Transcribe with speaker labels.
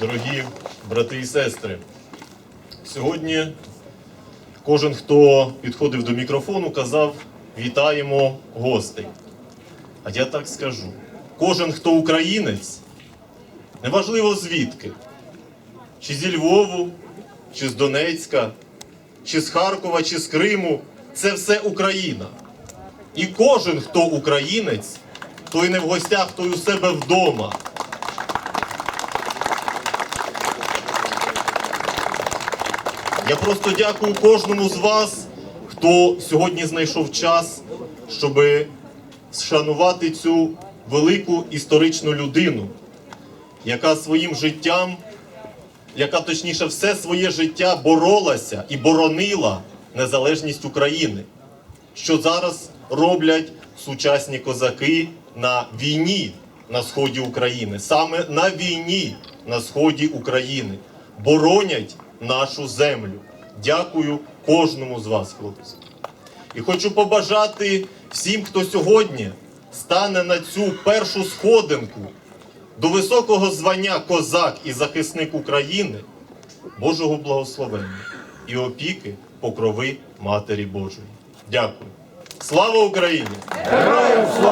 Speaker 1: дорогі брати і сестри. Сьогодні кожен, хто підходив до мікрофону, казав вітаємо гостей. А я так скажу: кожен, хто українець, неважливо звідки, чи зі Львову, чи з Донецька, чи з Харкова, чи з Криму, це все Україна. І кожен, хто українець, той не в гостях, той у себе вдома. Я просто дякую кожному з вас, хто сьогодні знайшов час, щоб вшанувати цю велику історичну людину, яка своїм життям, яка точніше все своє життя боролася і боронила незалежність України, що зараз роблять сучасні козаки на війні на сході України, саме на війні на сході України, боронять нашу землю. Дякую кожному з вас, хлопці. І хочу побажати всім, хто сьогодні стане на цю першу сходинку до високого звання козак і захисник України, Божого благословення і опіки покрови Матері Божої. Дякую. Слава Україні!
Speaker 2: Героям слава!